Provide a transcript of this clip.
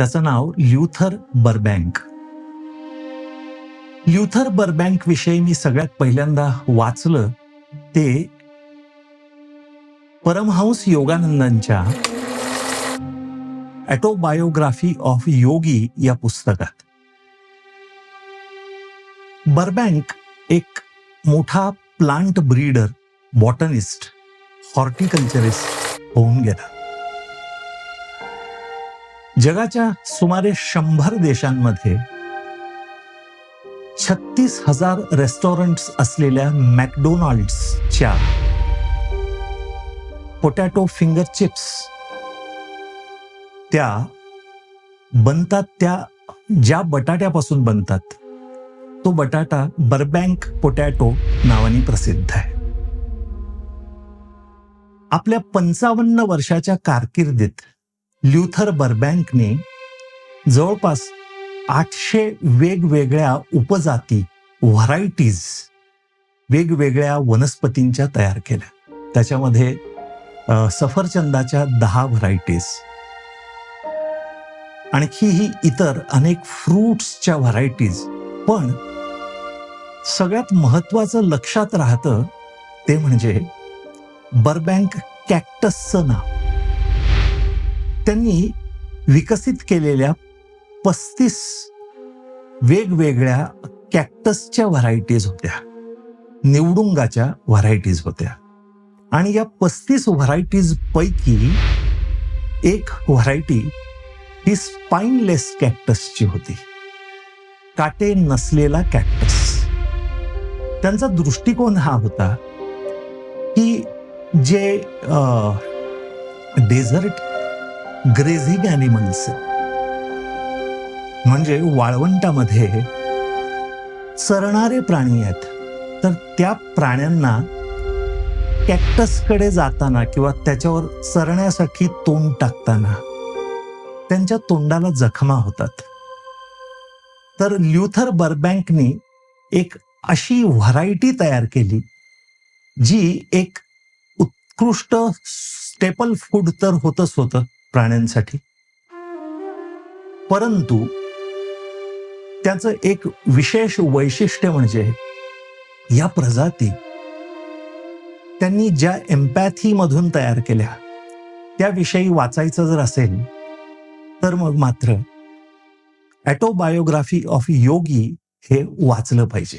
त्याचं नाव Luther बर्बँक. Luther बर्बँक विषयी मी सगळ्यात पहिल्यांदा वाचलं ते परमहंस योगानंदांच्या ॲटोबायोग्राफी ऑफ योगी या पुस्तकात. बर्बँक एक मोठा प्लांट ब्रीडर बॉटनिस्ट हॉर्टिकल्चरिस्ट होऊन गेला. जगाच्या सुमारे शंभर देशांमध्ये छत्तीस हजार रेस्टॉरंट्स असलेल्या मॅकडोनाल्ड्सच्या पोटॅटो फिंगर चिप्स त्या बनतात त्या ज्या बटाट्यापासून बनतात तो बटाटा बर्बँक पोटॅटो नावाने प्रसिद्ध आहे. आपल्या पंचावन्न वर्षाच्या कारकिर्दीत ल्युथर बर्बँकने जवळपास आठशे वेगवेगळ्या उपजाती व्हरायटीज वेगवेगळ्या वनस्पतींच्या तयार केल्या. त्याच्यामध्ये सफरचंदाच्या दहा व्हरायटीज. आणखीही इतर अनेक फ्रूट्सच्या व्हरायटीज. पण सगळ्यात महत्वाचं लक्षात राहतं ते म्हणजे बर्बँक कॅक्टसचं नाव. त्यांनी विकसित केलेल्या पस्तीस वेगवेगळ्या कॅक्टसच्या व्हरायटीज होत्या. निवडुंगाच्या व्हरायटीज होत्या. आणि या पस्तीस व्हरायटीज पैकी एक व्हरायटी ही स्पाइनलेस कॅक्टसची होती. काटे नसलेला कॅक्टस. त्यांचा दृष्टिकोन हा होता की जे डेझर्ट ग्रेझिंग ॲनिमल्स म्हणजे वाळवंटामध्ये चरणारे प्राणी आहेत. तर त्या प्राण्यांना कॅक्टसकडे जाताना किंवा त्याच्यावर चरण्यासाठी तोंड टाकताना त्यांच्या तोंडाला जखमा होतात. तर ल्युथर बर्बँकनी एक अशी व्हरायटी तयार केली जी एक उत्कृष्ट स्टेपल फूड तर होतच होतं. प्राण्यांसाठी. परंतु त्याचं एक विशेष वैशिष्ट्य म्हणजे या प्रजाती त्यांनी ज्या एम्पॅथी मधून तयार केल्या त्याविषयी वाचायचं जर असेल तर मग मात्र ॲटोबायोग्राफी ऑफ योगी हे वाचलं पाहिजे.